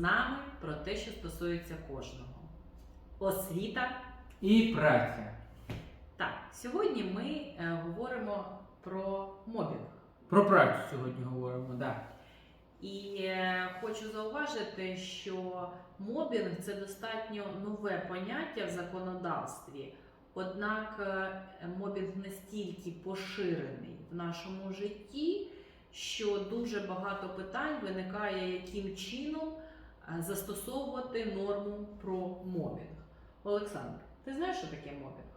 нами про те, що стосується кожного. Освіта. І праця. Так, сьогодні ми е, говоримо про мобінг. Про працю сьогодні говоримо, так. І е, хочу зауважити, що мобінг це достатньо нове поняття в законодавстві. Однак е, мобінг настільки поширений в нашому житті, що дуже багато питань виникає, яким чином застосовувати норму про мобінг. Олександр, ти знаєш, що таке мобінг?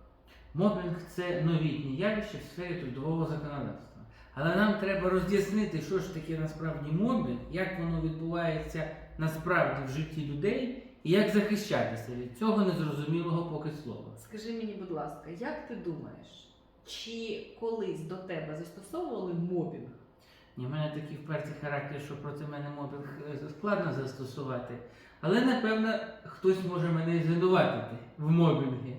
Мобінг це новітнє явище в сфері трудового законодавства. Але нам треба роз'яснити, що ж таке насправді мобінг, як воно відбувається насправді в житті людей і як захищатися від цього незрозумілого поки слова. Скажи мені, будь ласка, як ти думаєш, чи колись до тебе застосовували мобінг? Ні, в мене такий вперті характер, що проти мене мобінг е, складно застосувати. Але напевно хтось може мене звинуватити в мобінгі.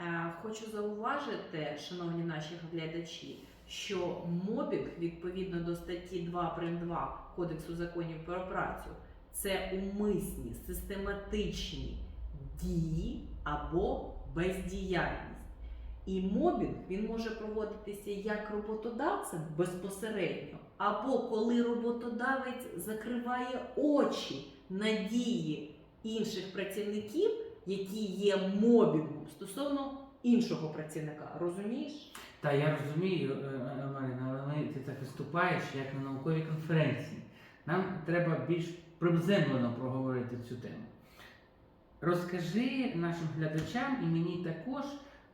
Е, Хочу зауважити, шановні наші глядачі, що мобінг відповідно до статті 2 прим. 2 Кодексу законів про працю це умисні систематичні дії або бездіяльність. І мобінг він може проводитися як роботодавцем безпосередньо, або коли роботодавець закриває очі на дії інших працівників, які є мобінгом стосовно іншого працівника. Розумієш? Та я розумію, е, е, Марина, але ти так виступаєш як на науковій конференції. Нам треба більш приземлено проговорити цю тему. Розкажи нашим глядачам і мені також,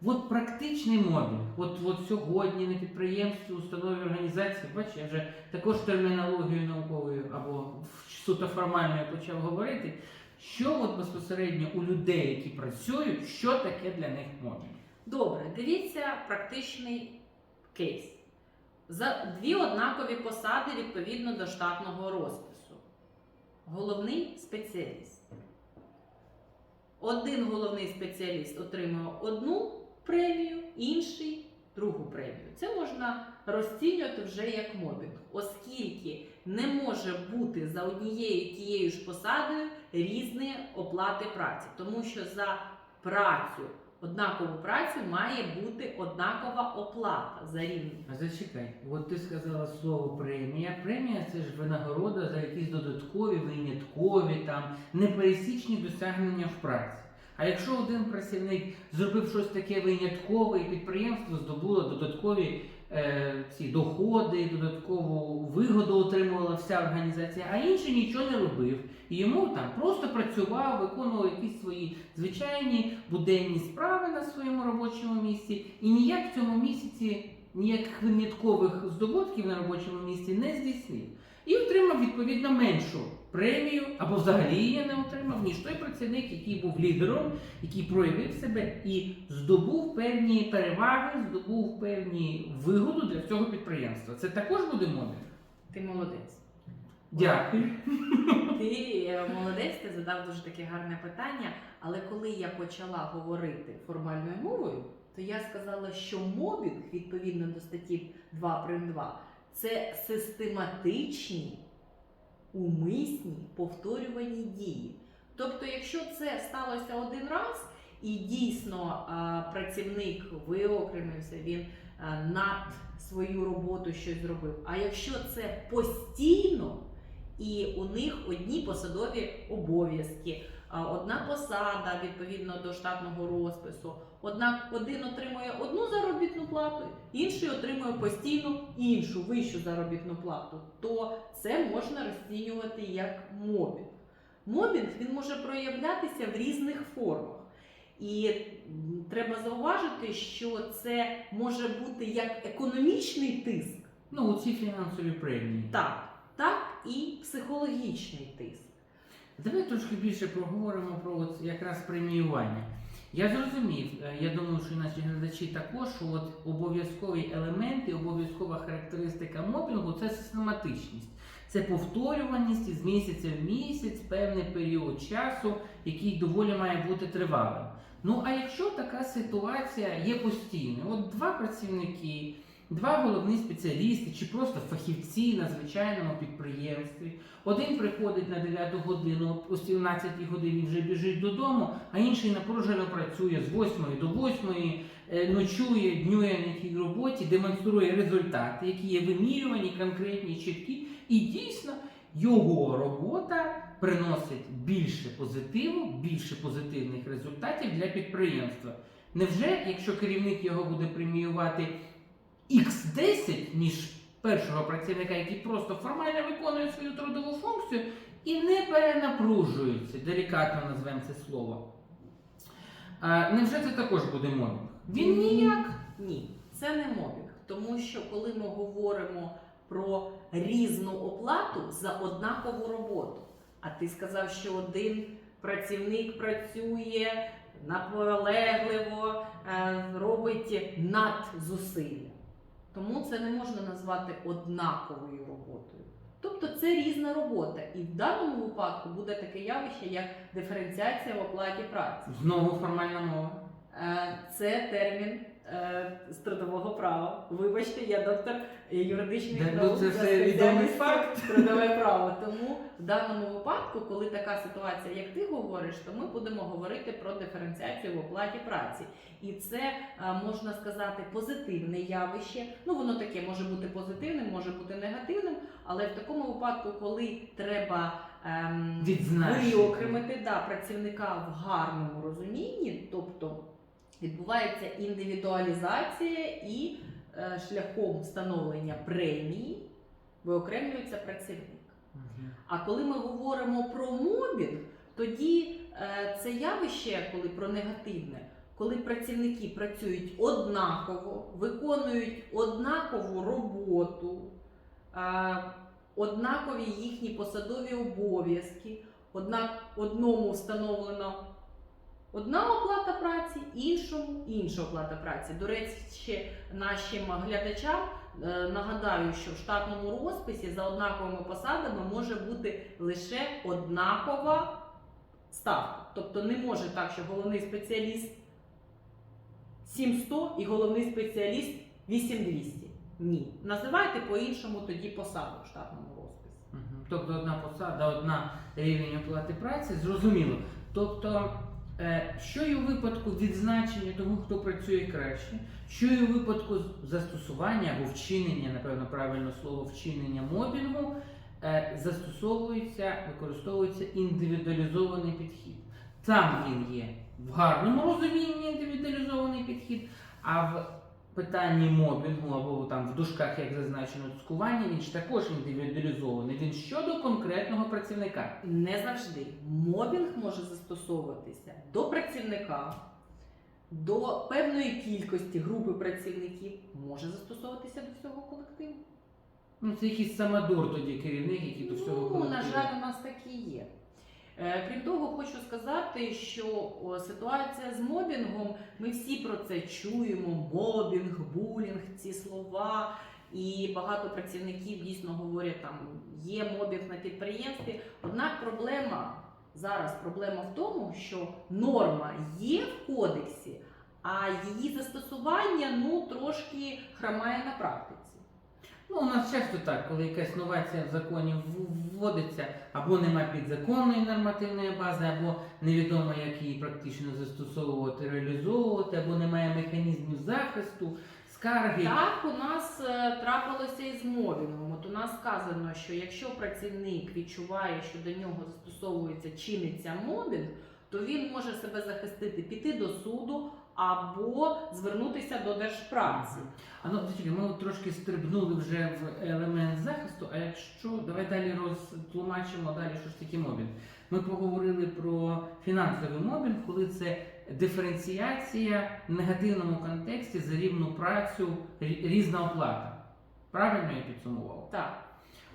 от практичний мобінг, от, от сьогодні на підприємстві, установі організації, бач, я вже також термінологією науковою або суто формальною почав говорити, що от безпосередньо у людей, які працюють, що таке для них мобінг. Добре, дивіться практичний кейс. За дві однакові посади відповідно до штатного розпису. Головний спеціаліст. Один головний спеціаліст отримує одну премію, інший другу премію. Це можна розцінювати вже як мобінг, оскільки не може бути за однією тією ж посадою різні оплати праці, тому що за працю однакову працю має бути однакова оплата за рівень. А зачекай, от ти сказала слово премія. Премія це ж винагорода за якісь додаткові, виняткові, там непересічні досягнення в праці. А якщо один працівник зробив щось таке виняткове, і підприємство здобуло додаткові е, ці доходи, додаткову вигоду отримувала вся організація, а інший нічого не робив. І йому там просто працював, виконував якісь свої звичайні буденні справи на своєму робочому місці, і ніяк в цьому місяці ніяких виняткових здобутків на робочому місці не здійснив. І отримав відповідно меншу премію, або взагалі її не отримав, ніж той працівник, який був лідером, який проявив себе і здобув певні переваги, здобув певні вигоду для цього підприємства. Це також буде мобінг? Ти молодець. Дякую. Ти е, молодець, ти задав дуже таке гарне питання. Але коли я почала говорити формальною мовою, то я сказала, що мобінг відповідно до статті 2 прим. 2 це систематичні, умисні повторювані дії. Тобто, якщо це сталося один раз, і дійсно працівник виокремився, він над свою роботу щось зробив. А якщо це постійно, і у них одні посадові обов'язки, одна посада відповідно до штатного розпису. Однак один отримує одну заробітну плату, інший отримує постійно іншу вищу заробітну плату. То це можна розцінювати як мобінг. Мобінг він може проявлятися в різних формах. І треба зауважити, що це може бути як економічний тиск, Ну, ці фінансові премії. так, так і психологічний тиск. Давай трошки більше поговоримо про от якраз преміювання. Я зрозумів, е, я думаю, що наші глядачі також, що от обов'язкові елементи, обов'язкова характеристика мобінгу це систематичність. Це повторюваність із місяця в місяць, певний період часу, який доволі має бути тривалим. Ну а якщо така ситуація є постійною, от два працівники два головні спеціалісти чи просто фахівці на звичайному підприємстві. Один приходить на 9 годину, о 17 годині вже біжить додому, а інший напружено працює з 8 до 8, е, ночує, днює на тій роботі, демонструє результати, які є вимірювані, конкретні, чіткі, і дійсно його робота приносить більше позитиву, більше позитивних результатів для підприємства. Невже, якщо керівник його буде преміювати X10, ніж першого працівника, який просто формально виконує свою трудову функцію і не перенапружується, делікатно назвемо це слово. А, невже це також буде мобінг? Він ніяк. Ні, це не мобінг. Тому що коли ми говоримо про різну оплату за однакову роботу, а ти сказав, що один працівник працює наполегливо, е, робить надзусилля. Тому це не можна назвати однаковою роботою. Тобто це різна робота. І в даному випадку буде таке явище, як диференціація в оплаті праці. Знову формальна мова. Е, Це термін з трудового права. Вибачте, я доктор юридичних ну, наук за все факт. трудове право. Тому в даному випадку, коли така ситуація, як ти говориш, то ми будемо говорити про диференціацію в оплаті праці. І це е, можна сказати позитивне явище. Ну воно таке може бути позитивним, може бути негативним, але в такому випадку, коли треба ем, Відзначити. виокремити да, працівника в гарному розумінні, тобто відбувається індивідуалізація і е, шляхом встановлення премії виокремлюється працівник. А коли ми говоримо про мобінг, тоді е, це явище, коли про негативне, коли працівники працюють однаково, виконують однакову роботу, е, однакові їхні посадові обов'язки, однак одному встановлено одна оплата праці, іншому інша оплата праці. До речі, нашим глядачам е, нагадаю, що в штатному розписі за однаковими посадами може бути лише однакова ставка. Тобто не може так, що головний спеціаліст 700 і головний спеціаліст 8200. Ні. Називайте по-іншому тоді посаду в штатному розписі. Тобто одна посада, одна рівень оплати праці, зрозуміло. Тобто, що і у випадку відзначення того, хто працює краще, що і у випадку застосування або вчинення, напевно, правильне слово вчинення мобінгу, е, застосовується, використовується індивідуалізований підхід. Там він є в гарному розумінні індивідуалізований підхід, а в питанні мобінгу або там в дужках, як зазначено, цькування, він ж також індивідуалізований. Він щодо конкретного працівника. Не завжди. Мобінг може застосовуватися до працівника, до певної кількості групи працівників, може застосовуватися до всього колективу. Ну, це якийсь самодур тоді керівник, який до всього Ну, на жаль, у нас так і є. Е, Крім того, хочу сказати, що ситуація з мобінгом, ми всі про це чуємо: мобінг, булінг, ці слова. І багато працівників дійсно говорять, там є мобінг на підприємстві. Однак проблема зараз проблема в тому, що норма є в кодексі, а її застосування ну трошки хромає на практиці. Ну, у нас часто так, коли якась новація в законі вводиться, або нема підзаконної нормативної бази, або невідомо, як її практично застосовувати, реалізовувати, або немає механізмів захисту, скарги. Так, у нас е, трапилося і з мовінгом. От у нас сказано, що якщо працівник відчуває, що до нього застосовується чиниться мобінг, то він може себе захистити, піти до суду або звернутися до держпраці. А ну, зачекай, ми от трошки стрибнули вже в елемент захисту, а якщо давай далі розтлумачимо далі, що ж таке мобінг. Ми поговорили про фінансовий мобінг, коли це диференціація в негативному контексті за рівну працю, різна оплата. Правильно я підсумував? Так,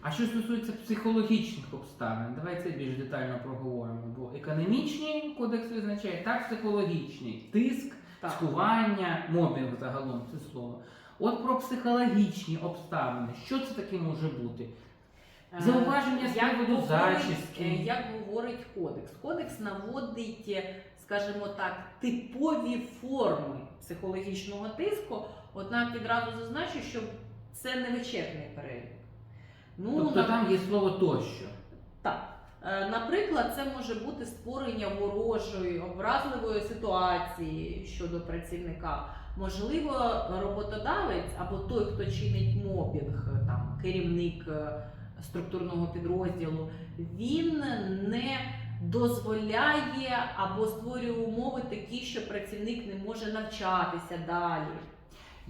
А що стосується психологічних обставин, давай це більш детально проговоримо. Бо економічний кодекс визначає так психологічний тиск. Цькування, мобінг загалом це слово. От про психологічні обставини, що це таке може бути? Е, Зауваження з приводу зачіски. е, Як говорить кодекс? Кодекс наводить, е, скажімо так, типові форми психологічного тиску. Однак відразу зазначу, що це не вичерпний перелік. Ну, тобто на- там є слово тощо. Е, Наприклад, це може бути створення ворожої, образливої ситуації щодо працівника. Можливо, роботодавець або той, хто чинить мобінг, е, там керівник е, структурного підрозділу, він не дозволяє або створює умови такі, що працівник не може навчатися далі.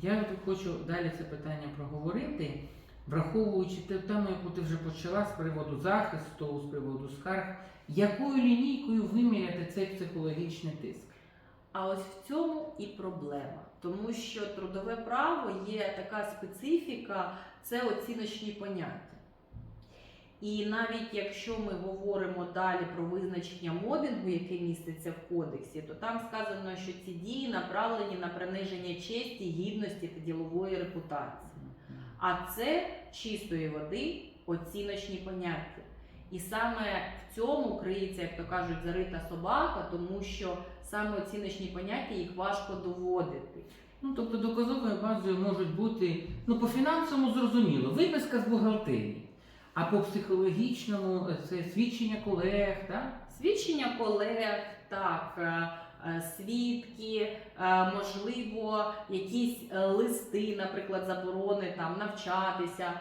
Я хочу далі це питання проговорити, враховуючи ту тему, яку ти вже почала з приводу захисту, з приводу скарг, якою лінійкою виміряти цей психологічний тиск? А ось в цьому і проблема, тому що трудове право є така специфіка, це оціночні поняття. І навіть якщо ми говоримо далі про визначення мобінгу, яке міститься в кодексі, то там сказано, що ці дії направлені на приниження честі, гідності та ділової репутації. А це чистої води оціночні поняття. І саме в цьому криється, як то кажуть, зарита собака, тому що саме оціночні поняття їх важко доводити. Ну, тобто доказовою базою можуть бути, ну, по фінансовому зрозуміло, виписка з бухгалтерії, а по психологічному е, це свідчення колег, так? Свідчення колег, так, е, свідки, е, можливо, якісь е, листи, наприклад, заборони там навчатися,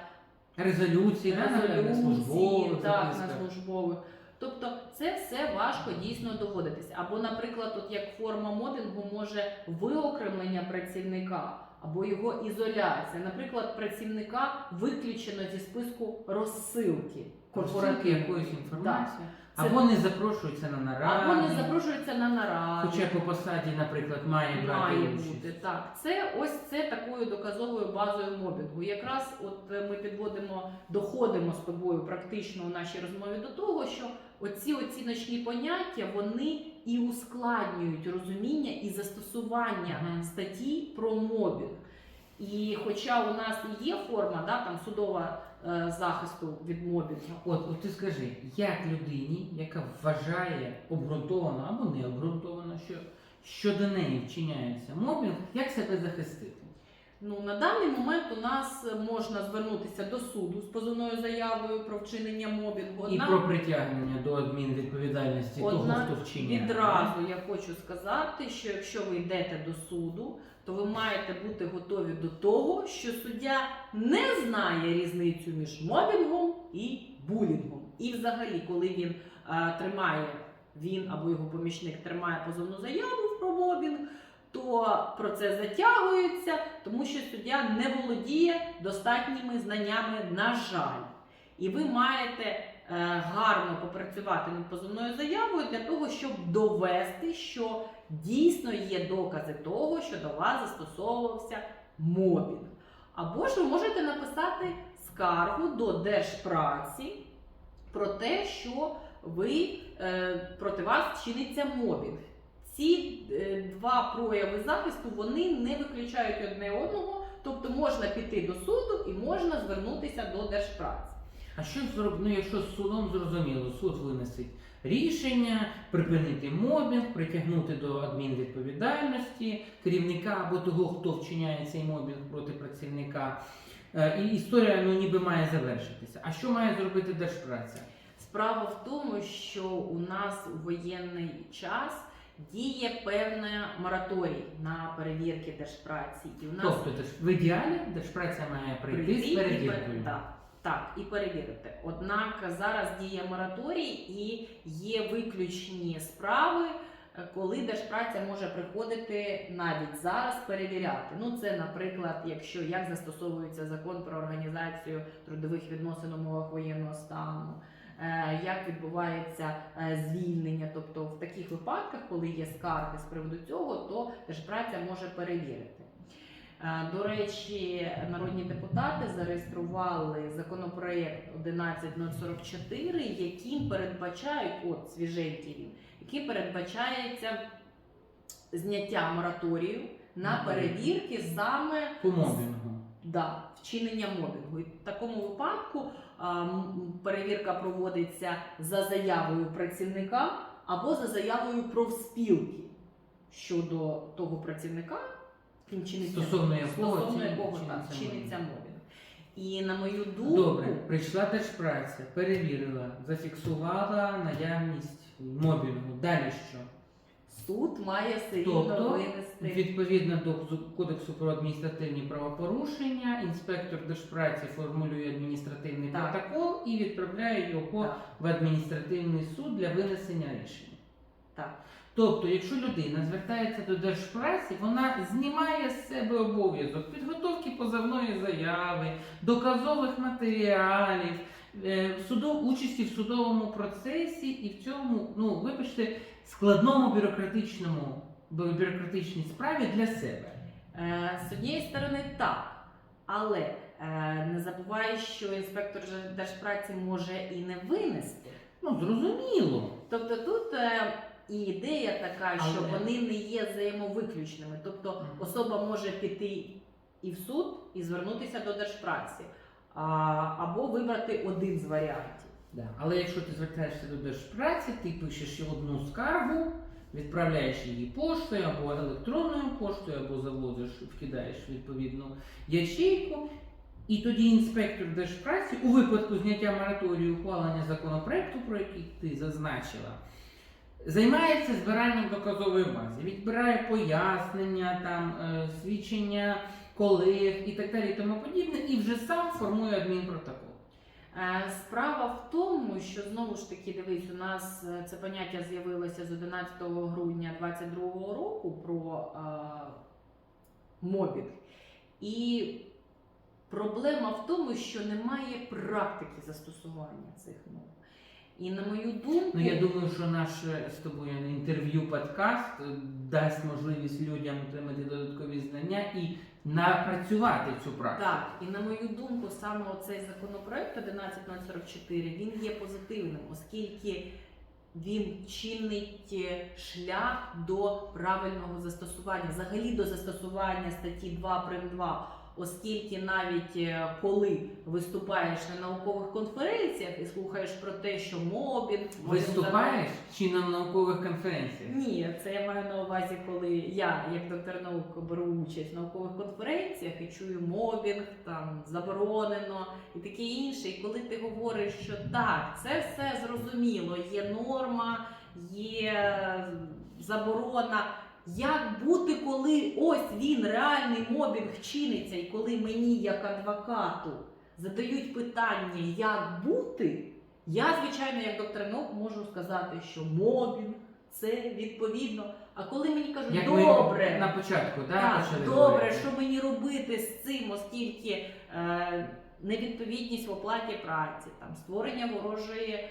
резолюції, резолюції, так, на службових. Тобто це все важко дійсно доводитися. Або, наприклад, от як форма мобінгу може виокремлення працівника або його ізоляція. Наприклад, працівника виключено зі списку розсилки корпоративної. якоїсь інформації. Це- Або не запрошуються на наради. Або не запрошується на наради. Хоча по посаді, наприклад, має брати Має участь. бути так. Це ось це такою доказовою базою мобінгу. Якраз от е, ми підводимо, доходимо з тобою практично у нашій розмові до того, що оці оціночні поняття вони і ускладнюють розуміння і застосування статті про мобінг. І хоча у нас і є форма, да, там судова захисту від мобінгу, От, от ти скажи, як людині, яка вважає обґрунтовано або не обґрунтовано, що щодо неї вчиняється мобінг, як себе захистити? Ну на даний момент у нас можна звернутися до суду з позовною заявою про вчинення мобінгу. І про притягнення до адмінвідповідальності того, хто вчиняє. відразу я хочу сказати, що якщо ви йдете до суду, то ви маєте бути готові до того, що суддя не знає різницю між мобінгом і булінгом. І взагалі, коли він е, тримає, він або його помічник тримає позовну заяву про мобінг, то процес затягується, тому що суддя не володіє достатніми знаннями, на жаль. І ви маєте е, гарно попрацювати над позовною заявою для того, щоб довести, що дійсно є докази того, що до вас застосовувався мобінг. Або ж ви можете написати скаргу до Держпраці про те, що ви е, проти вас вчиниться мобінг. Ці е, два прояви захисту вони не виключають одне одного, тобто можна піти до суду і можна звернутися до Держпраці. А що зроб... ну, якщо з судом зрозуміло, суд винесить рішення припинити мобінг, притягнути до адмінвідповідальності керівника або того, хто вчиняє цей мобінг проти працівника. Е, І історія ну, ніби має завершитися. А що має зробити держпраця? Справа в тому, що у нас у воєнний час діє певна мораторій на перевірки держпраці. І у нас Тобто в ідеалі держпраця має прийти з і перевіркою. Так, так, і перевірити. Однак зараз діє мораторій і є виключні справи, е, коли держпраця може приходити навіть зараз перевіряти. Ну, це, наприклад, якщо як застосовується закон про організацію трудових відносин умовах воєнного стану. Е, Як відбувається е, звільнення, тобто в таких випадках, коли є скарги з приводу цього, то держпраця може перевірити. Е, До речі, народні депутати зареєстрували законопроект 11044, яким передбачають, от свіженький він, яким передбачається зняття мораторію на перевірки саме По мобінгу. Да, вчинення мобінгу. І в такому випадку перевірка проводиться за заявою працівника, або за заявою профспілки щодо того працівника, ким чиниться Стосовно якого стосовно якого чиниться мобінг. І на мою думку, Добре, прийшла держпраця, перевірила, зафіксувала наявність мобінгу. Далі що? Суд має все рівно Тобто, винести. Відповідно до Кодексу про адміністративні правопорушення, інспектор держпраці формулює адміністративний Так. протокол і відправляє його Так, в адміністративний суд для винесення рішення. так. Тобто, якщо людина звертається до держпраці, вона знімає з себе обов'язок підготовки позовної заяви, доказових матеріалів, е, судов, участі в судовому процесі і в цьому, ну вибачте, складному бюрократичному бюрократичній справі для себе. Е, З однієї сторони, так. Але е, не забувай, що інспектор держпраці може і не винести. Ну зрозуміло. Тобто тут е, і ідея така, що Але- вони не є взаємовиключними. Тобто Мгм. особа може піти і в суд, і звернутися до держпраці, а, або вибрати один з варіантів. Да. Але якщо ти звертаєшся до держпраці, ти пишеш одну скаргу, відправляєш її поштою або електронною поштою, або завозиш, вкидаєш відповідну ячейку. І тоді інспектор держпраці у випадку зняття мораторію ухвалення законопроекту, про який ти зазначила, займається збиранням доказової бази, відбирає пояснення, там, е, свідчення колег і так далі, і тому подібне, і вже сам формує адмінпротокол. Е, Справа в тому, що знову ж таки дивись, у нас е, це поняття з'явилося з 11 грудня 2022 року про е, мобінг. І проблема в тому, що немає практики застосування цих мов. І на мою думку, Ну, я думаю, що наше з тобою інтерв'ю подкаст дасть можливість людям отримати додаткові знання і напрацювати цю практику. Так, і на мою думку, саме цей законопроект 11044 він є позитивним, оскільки він чинить е, шлях до правильного застосування, взагалі до застосування статті 2 прим 2. Оскільки навіть е, коли виступаєш на наукових конференціях і слухаєш про те, що мобінг мобінг Виступаєш чи на наукових конференціях? ні, це я маю на увазі, коли я, як доктор наук, беру участь в наукових конференціях і чую мобінг, там заборонено і таке інше. І коли ти говориш, що так, це все зрозуміло, є норма, є заборона. Як бути, коли ось він реальний мобінг чиниться, і коли мені, як адвокату, задають питання, як бути, я, звичайно, як доктор наук, можу сказати, що мобінг це відповідно. А коли мені кажуть, Як ми добре, на початку да, так, добре, говорити? що мені робити з цим, оскільки е, невідповідність в оплаті праці, там створення ворожої е,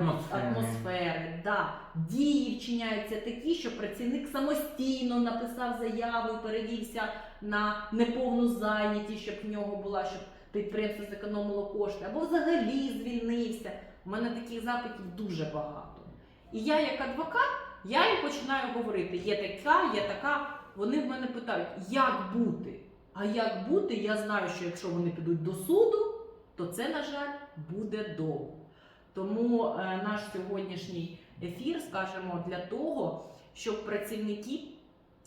Атмосфери. атмосфери, да. дії вчиняються такі, що працівник самостійно написав заяву перевівся на неповну зайнятість, щоб в нього була, щоб підприємство зекономило кошти, або взагалі звільнився. У мене таких запитів дуже багато. І я, як адвокат, я їм починаю говорити: є така, є така. Вони в мене питають, як бути? А як бути, я знаю, що якщо вони підуть до суду, то це, на жаль, буде довго. Тому е, наш сьогоднішній ефір, скажімо, для того, щоб працівники,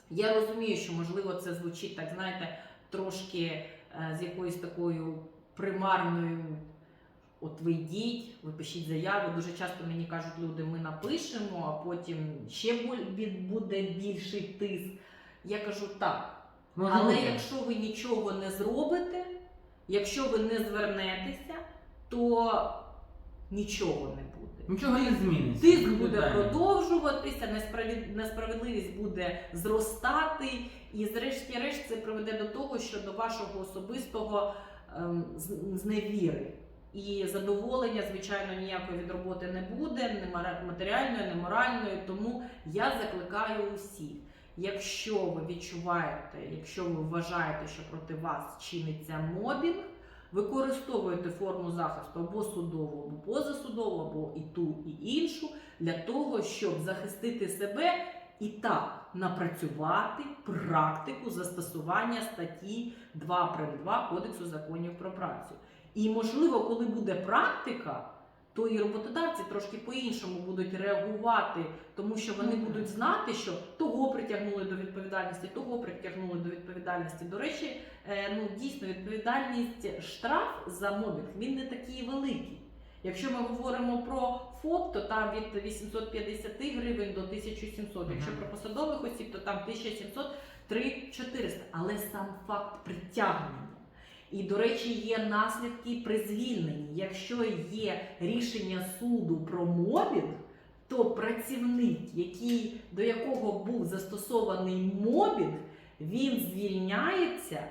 я розумію, що можливо це звучить так, знаєте, трошки е, з якоюсь такою примарною. От ви йдіть, ви пишіть заяву. Дуже часто мені кажуть люди, ми напишемо, а потім ще буде більший тиск. Я кажу так. Може Але якщо ви нічого не зробите, якщо ви не звернетеся, то нічого не буде. Нічого не зміниться. Тиск Буде буде далі. продовжуватися, несправедливість буде зростати, і зрешті-решт це приведе до того, що до вашого особистого ем, зневіри. І задоволення, звичайно, ніякої від роботи не буде, не матеріальної, не моральної. Тому я закликаю усіх. Якщо ви відчуваєте, якщо ви вважаєте, що проти вас чиниться мобінг, використовуйте форму захисту або судову, або позасудову, або і ту, і іншу, для того, щоб захистити себе і так напрацювати практику застосування статті 2 прим. 2 Кодексу законів про працю. І можливо, коли буде практика, то і роботодавці трошки по-іншому будуть реагувати, тому що вони будуть знати, що того притягнули до відповідальності, того притягнули до відповідальності. До речі, е, ну дійсно відповідальність штраф за мобінг він не такий великий. Якщо ми говоримо про ФОП, то там від 850 гривень до 1700. Якщо про посадових осіб, то там 1700 3-400. Але сам факт притягнення. І, до речі, є наслідки при звільненні. Якщо є рішення суду про мобінг, то працівник, який, до якого був застосований мобінг, він звільняється,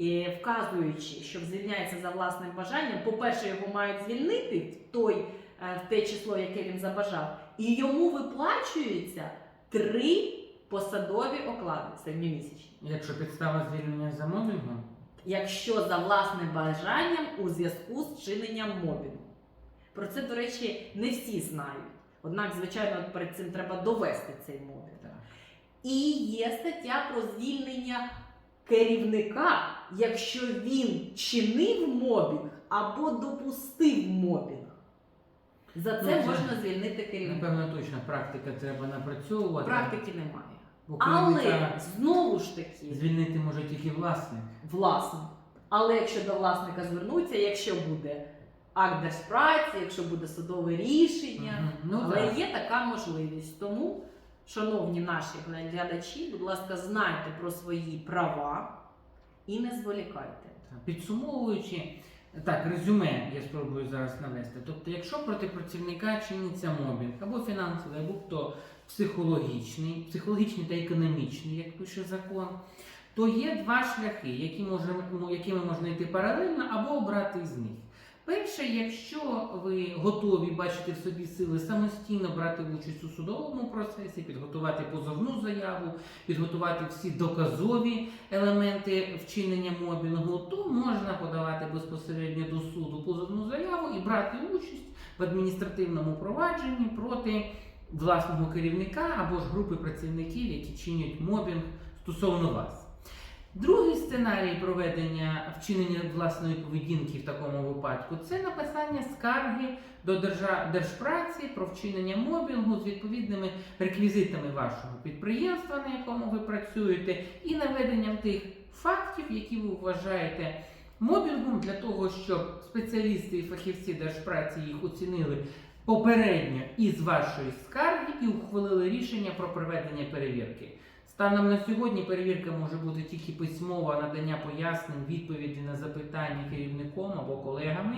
е, вказуючи, що звільняється за власним бажанням. По-перше, його мають звільнити в той е, в те число, яке він забажав, і йому виплачується три посадові оклади середньомісячні. Якщо підстава звільнення за мобінгом, якщо за власним бажанням у зв'язку з чиненням мобінгу. Про це, до речі, не всі знають. Однак, звичайно, перед цим треба довести цей мобінг. І є стаття про звільнення керівника, якщо він чинив мобінг або допустив мобінг. За це Ну, можна звільнити керівника. напевно, точно практика треба напрацьовувати. Практики немає. Бо Але керівника знову ж таки, звільнити може тільки власник. власник. Але якщо до власника звернуться, якщо буде акт держпраці, якщо буде судове рішення, Мгм. Ну, але так. є така можливість. Тому, шановні наші глядачі, будь ласка, знайте про свої права і не зволікайте. Підсумовуючи, так, резюме я спробую зараз навести. Тобто, якщо проти працівника чиниться мобінг або фінансовий, або то психологічний, психологічний та економічний, як пише закон, то є два шляхи, які можемо, ну, якими можна йти паралельно або обрати з них. Перше, якщо ви готові бачити в собі сили самостійно брати участь у судовому процесі, підготувати позовну заяву, підготувати всі доказові елементи вчинення мобінгу, то можна подавати безпосередньо до суду позовну заяву і брати участь в адміністративному провадженні проти власного керівника або ж групи працівників, які чинять мобінг стосовно вас. Другий сценарій проведення вчинення власної поведінки в такому випадку це написання скарги до держпраці про вчинення мобінгу з відповідними реквізитами вашого підприємства, на якому ви працюєте, і наведенням тих фактів, які ви вважаєте мобінгом, для того, щоб спеціалісти і фахівці держпраці їх оцінили попередньо із вашої скарги і ухвалили рішення про проведення перевірки. Станом на сьогодні перевірка може бути тільки письмова надання пояснень, відповіді на запитання керівником або колегами,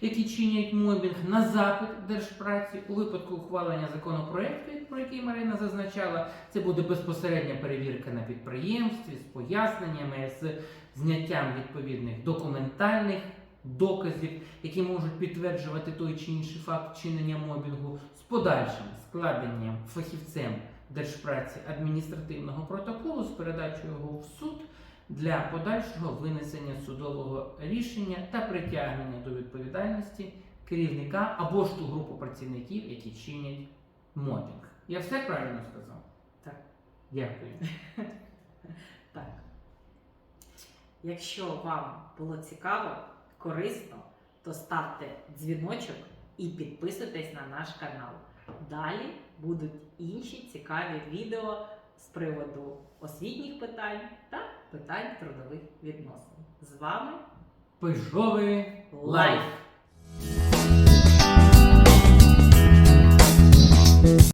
які чинять мобінг на запит держпраці. У випадку ухвалення законопроекту, про який Марина зазначала, це буде безпосередня перевірка на підприємстві з поясненнями, з зняттям відповідних документальних доказів, які можуть підтверджувати той чи інший факт чинення мобінгу з подальшим складенням фахівцем держпраці адміністративного протоколу з передачею його в суд для подальшого винесення судового рішення та притягнення до відповідальності керівника або ж ту групу працівників, які чинять мобінг. Я все правильно сказав? Так. Дякую. Так. Якщо вам було цікаво, корисно, то ставте дзвіночок і підписуйтесь на наш канал. Далі будуть інші цікаві відео з приводу освітніх питань та питань трудових відносин. З вами Пижовий Лайф!